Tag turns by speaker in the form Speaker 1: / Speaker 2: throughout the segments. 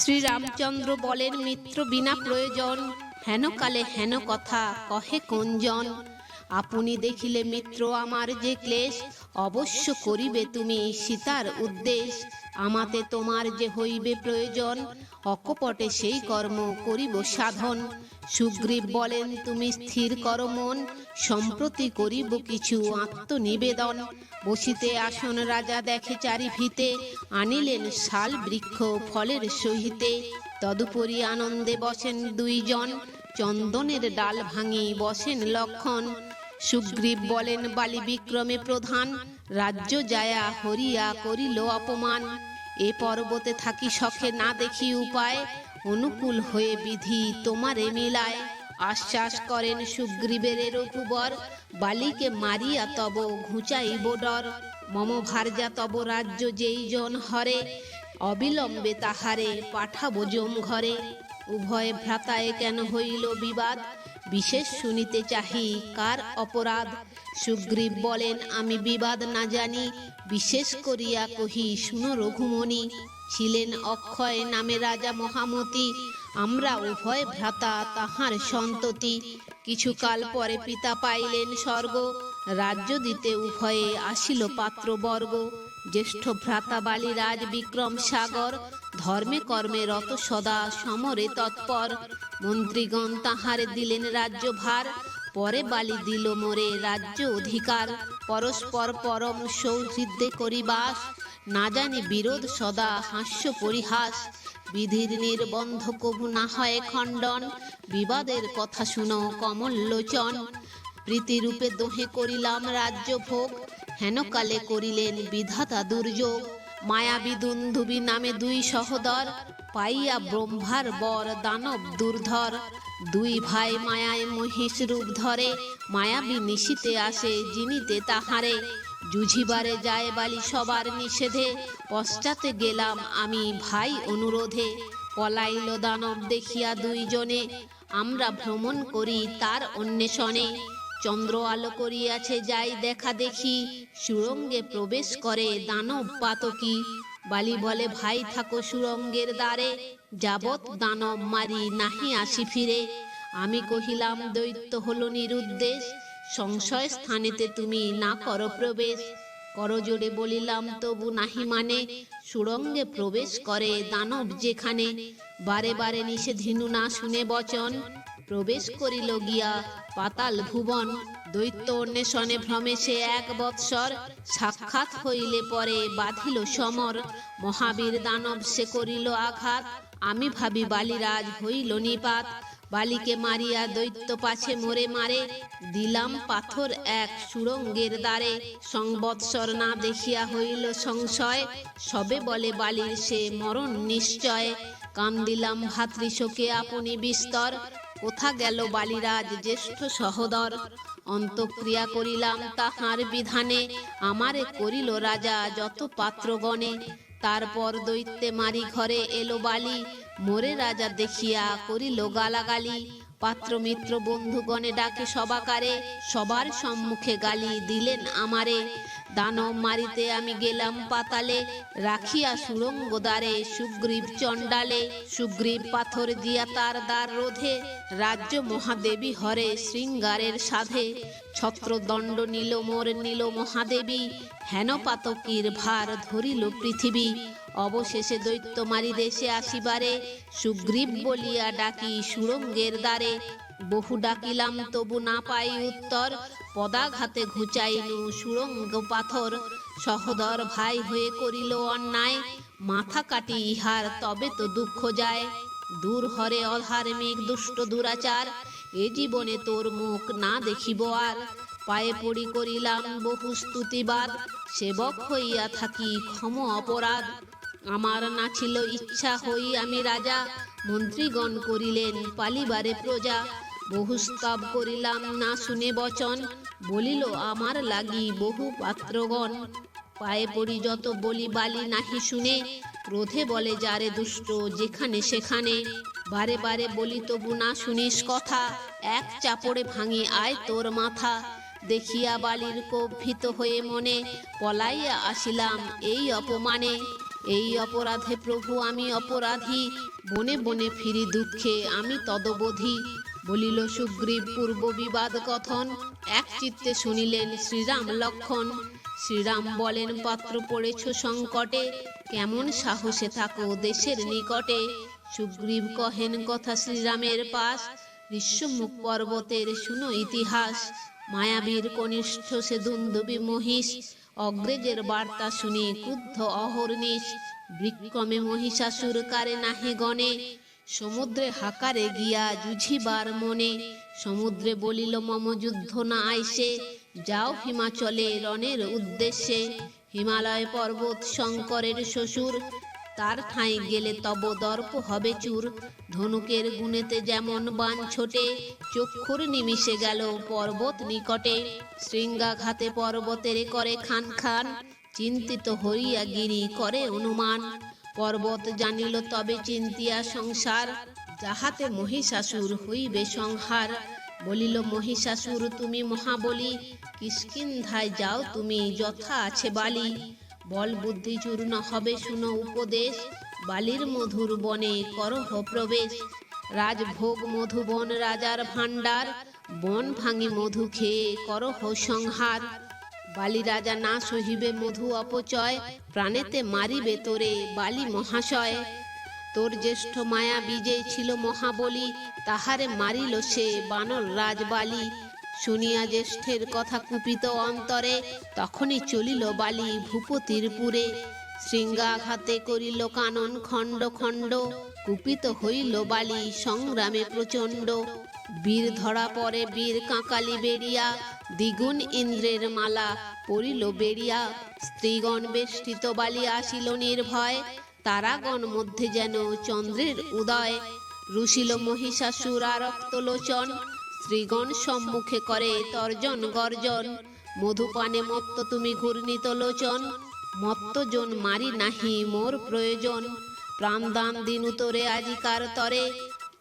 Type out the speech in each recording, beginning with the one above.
Speaker 1: শ্রীরামচন্দ্র বলেন, মিত্র বিনা প্রয়োজন। হেন কালে হেন কথা, কহে কোনজন আপনি দেখিলে মিত্র আমার যে ক্লেশ, অবশ্য করিবে তুমি সীতার উদ্দেশ। আমাতে তোমার যে হইবে প্রয়োজন, অকপটে সেই কর্ম করিব সাধন। সুগ্রীব বলেন, তুমি স্থির কর মন সম্প্রতি করিব কিছু আত্মনিবেদন। বসিতে আসন রাজা দেখে চারি ভিতে আনিলেন শাল বৃক্ষ ফলের সহিতে। তদুপরি আনন্দে বসেন দুইজন, চন্দনের ডাল ভাঙি বসেন লক্ষণ। সুগ্রীব বলেন, বালি বিক্রমে প্রধান, রাজ্য যায়া হরিয়া করিল অপমান। এ পর্বতে থাকি শখে না দেখি উপায়, অনুকূল হয়ে বিধি তোমারে মিলায়। আশ্বাস করেন সুগ্রীবের রঘুবর, বালিকে মারিয়া তব ঘুচাইব ডর। মম ভার্যা তব রাজ্য যেই জন হরে, অবিলম্বে তাহারে পাঠাবো জম ঘরে। উভয় ভ্রাতায় কেন হইল বিবাদ? বিশেষ শুনিতে চাহি কার অপরাধ? সুগ্রীব বলেন, আমি বিবাদ না জানি, বিশেষ করিয়া কহি, শুনো রঘুমণি। ছিলেন অক্ষয় নামে রাজা মহামতি আমরা উভয় ভ্রাতা তাহার সন্ততি। কিছুকাল পরে পিতা পাইলেন স্বর্গ, রাজ্য দিতে উভয়ে আসিল পাত্রবর্গ। জ্যেষ্ঠ ভ্রাতা বালিরাজ বিক্রম সাগর, ধর্মে কর্মে রত সদা, সমরে তৎপর। মন্ত্রীগণ তাহারে দিলেন রাজ্যভার, পরে বালি দিল মোরে রাজ্য অধিকার। পরস্পর পরম সৌহৃদ্যে করিবাস, না জানি বিরোধ সদা হাস্য পরিহাস। বিধির নির্বন্ধ কভু না হয় খণ্ডন, বিবাদের কথা শুনো কমল লোচন প্রীতিরূপে দোহে করিলাম রাজ্য ভোগ হেনকালে করিলেন বিধাতা দুর্যোগ। মায়াবী দুন্ধুবি নামে দুই সহদর, পাইয়া ব্রহ্মার বর দানব দুর্ধর। দুই ভাই মায়ায় মহিষ রূপ ধরে, মায়াবী নিশিতে আসে, জিনিতে তাহারে। জুঝিবারে যায় বালি সবার নিষেধে। পশ্চাতে গেলাম আমি ভাই অনুরোধে। পলাইল দানব দেখিয়া দুইজনে, আমরা ভ্রমণ করি তার অন্বেষণে। চন্দ্র আলো করিয়াছে যাই দেখা দেখি, সুরঙ্গে প্রবেশ করে দানব পাতকি। বালি বলে, ভাই থাকো সুরঙ্গের দ্বারে, যাবৎ দানব মারি নাহি আসি ফিরে। আমি কহিলাম, দৈত্য হল নিরুদ্দেশ সংশয় স্থানেতে তুমি না কর প্রবেশ করজোড়ে বলিলাম, তবু নাহি মানে সুরঙ্গে প্রবেশ করে দানব যেখানে। বারে বারে নিষেধিনু না শুনে বচন। প্রবেশ করিল গিয়া পাতাল ভুবন। দৈত্য অন্বেষণে ভ্রমে সে এক বৎসর। সাক্ষাৎ হইলে পরে বাঁধিল সমর। মহাবীর দানব সে করিল আঘাত। আমি ভাবি বালিরাজ হইল নিপাত। বালিকে মারিয়া দৈত্য পাছে মোরে মারে, দিলাম পাথর এক সুরঙ্গের দ্বারে। সংবৎসর না দেখিয়া হইল সংশয়, সবে বলে বালির সে মরণ নিশ্চয়। কান্দিলাম ভাতৃশোকে আপনি বিস্তর, কোথা গেল বালিরাজ জ্যেষ্ঠ সহদর? অন্তক্রিয়া করিলাম তাহার বিধানে, আমারে করিল রাজা যত পাত্রগণে। তারপর দৈত্যে মারি ঘরে এলো বালি। মোরে রাজা দেখিয়া করিল গালাগালি। পাত্র মিত্র বন্ধুগণে ডাকে সবাকারে, সবার সম্মুখে গালি দিলেন আমারে। দানব মারিতে আমি গেলাম পাতালে, রাখিয়া সুরঙ্গ দ্বারে সুগ্রীব চণ্ডালে। সুগ্রীব পাথর দিয়া তার দ্বার রোধে, রাজ্য মহাদেবী হরে শৃঙ্গারের সাধে। ছত্রদণ্ড নীল মোর, নীল মহাদেবী হেন পাতকীর ভার ধরিল পৃথিবী। অবশেষে দৈত্য মারি দেশে আসিবারে, সুগ্রীব বলিয়া ডাকি সুরঙ্গের দ্বারে। বহু ডাকিলাম, তবু না পাই উত্তর। পদাঘাতে ঘুচাইলু সুরঙ্গ পাথর। সহদর ভাই হয়ে করিল অন্যায়। মাথা কাটি ইহার, তবে তো দুঃখ যায়। দূর হরে অধার্মিক দুষ্ট দুরাচার। এ জীবনে তোর মুখ না দেখিব আর। পায়ে পড়ি করিলাম বহু স্তুতিবাদ। সেবক হইয়া থাকি ক্ষম অপরাধ। আমার না ছিল ইচ্ছা হই আমি রাজা। মন্ত্রীগণ করিলেন পালিবারে প্রজা। বহু স্তব করিলাম, না শুনে বচন। বলিল, আমার লাগি বহু পাত্রগণ। পায়ে পড়ি যত বলি বালি নাহি শুনে। ক্রোধে বলে যারে দুষ্ট যেখানে সেখানে। বারে বারে বলি, তবু না শুনিস কথা। এক চাপড়ে ভাঙি আয় তোর মাথা। দেখিয়া বালির কোপ ভীত হয়ে মনে। পলাইয়া আসিলাম এই অপমানে। এই অপরাধে প্রভু, আমি অপরাধী। বনে বনে ফিরি দুঃখে, আমি তদবধি। বলিল সুগ্রীব, পূর্ব বিবাদ কথন। এক চিত্তে শুনিলেন শ্রীরাম লক্ষণ। শ্রীরাম বলেন, পাত্র পড়েছ সংকটে। কেমন সাহসে থাকো দেশের নিকটে। সুগ্রীব কহেন, কথা শ্রীরামের পাশ। ঋষ্যমুখ পর্বতের শুনো ইতিহাস। মায়াবীর কনিষ্ঠ সে দুন্দুবি মহিষ। অগ্রেজের বার্তা শুনে, ক্রুদ্ধ অহর্নিশ বিক্রমে মহিষাসুর কারে নাহে গণে। সমুদ্রে হাকারে গিয়া জুঝিবার মনে। সমুদ্রে বলিল, মম যুদ্ধ না আইসে। যাও হিমাচলে রণের উদ্দেশ্যে। হিমালয় পর্বত শঙ্করের শ্বশুর। তার ঠাঁই গেলে তব দর্প হবে চুর। ধনুকের গুণেতে যেমন বান ছোটে, চক্ষুর নিমিশে গেল পর্বত নিকটে। শৃঙ্গাঘাতে পর্বতের করে খান খান, চিন্তিত হইয়া গিরি করে অনুমান। পর্বত জানিল তবে চিন্তিয়া সংসার, যাহাতে মহিষাসুর হইবে সংহার। বলিল, মহিষাসুর, তুমি মহাবলী, কিষ্কিন্ধায় যাও তুমি, যথা আছে বালি। বল বুদ্ধি চূর্ণ হবে শুনো উপদেশ। বালির মধুর বনে করহ প্রবেশ। রাজভোগ মধুবন রাজার ভাণ্ডার। বন ভাঙি মধু খেয়ে করহ সংহার। বালি রাজা না সহিবে মধু অপচয়। প্রাণেতে মারিবে তোরে বালি মহাশয়। তোর জ্যেষ্ঠ মায়া বিজয় ছিল মহাবলী। তাহারে মারিল সে বানর রাজবালি। শুনিয়া জ্যেষ্ঠের কথা কুপিত অন্তরে তখনই চলিল বালি ভূপতির পুরে। শৃঙ্গাঘাতে করিল কানন খণ্ড খণ্ড, কুপিত হইল বালি সংগ্রামে প্রচণ্ড। বীর ধরা পরে বীর কাঁকালি বেরিয়া দ্বিগুণ ইন্দ্রের মালা পড়িল বেরিয়া স্ত্রীগণ বেষ্টিত বালি আসিল নির্ভয়, তারাগণ মধ্যে যেন চন্দ্রের উদয়। রুশিল মহিষাসুর রক্তলোচন স্ত্রীগণ সম্মুখে করে, তর্জন, গর্জন। মধুপানে মত্ত তুমি ঘূর্ণিত লোচন। মত্তজন মারি নাহি মোর প্রয়োজন। প্রাণদান দিন উতরে আজিকার তরে।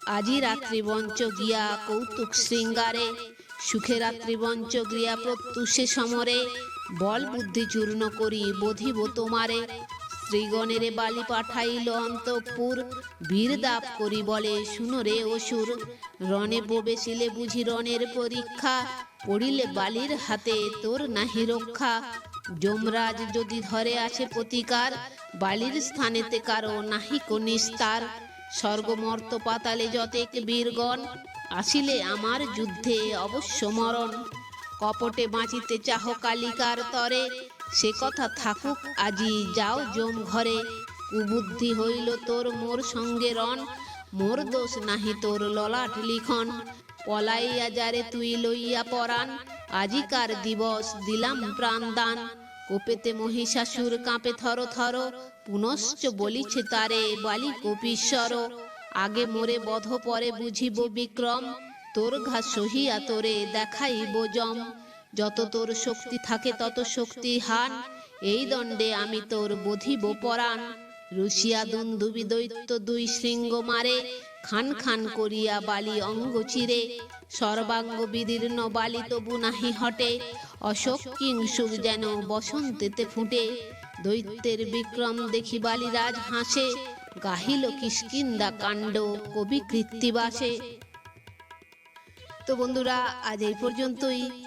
Speaker 1: আজি রাত্রি বঞ্চ গিয়া কৌতুক শৃঙ্গারে। সুখে রাত্রি বঞ্চ গিয়া প্রত্যুষে সমরে। বল বুদ্ধি চূর্ণ করি, বধিব তোমারে। স্ত্রীগণের বালি পাঠাইল অন্তপুর। বীর দাপ করি বলে, শুনো রে অসুর, রণে প্রবেশিলে বুঝি রণের পরীক্ষা। পড়িলে বালির হাতে তোর নাহি রক্ষা। যমরাজ যদি ধরে আছে প্রতিকার, বালির স্থানেতে কারও নাহি কো নিস্তার স্বর্গমর্ত পাতালে যতেক বীরগণ, আসিলে আমার যুদ্ধে অবশ্য মরণ। কপটে বাঁচিতে চাহ কালিকার তরে সে কথা থাকুক, আজি যাও জম ঘরে। কুবুদ্ধি হইল তোর মোর সঙ্গে রণ, মোর দোষ নাহি তোর ললাট লিখন। পলাইয়া যারে তুই লইয়া পরাণ, আজিকার দিবস দিলাম প্রাণদান। কোপেতে মহিষাসুর কাঁপে থর থর, পুনশ্চ বলিছে তারে বালি কপিশ্বর। আগে মোরে বধ পরে বুঝিব বিক্রম, তোর ঘা সহিয়া তোরে দেখাইব জম যত তোর শক্তি থাকে তত শক্তি হান। এই দণ্ডে আমি তোর বধিব পরাণ। রুশিয়া দুন্দুবি দৈত্য দুই শৃঙ্গ মারে। খান খান করিয়া বালি অঙ্গ চিরে। সর্বাঙ্গ বিদীর্ণ বালি তবু নাহি হটে। অশোক কিংসুক যেন বসন্তেতে ফুটে। দৈত্যের বিক্রম দেখি বালিরাজ হাসে। গাহিল কিষ্কিন্দা কাণ্ড কবি কৃত্তিবাসে। তো বন্ধুরা, আজ এই পর্যন্তই।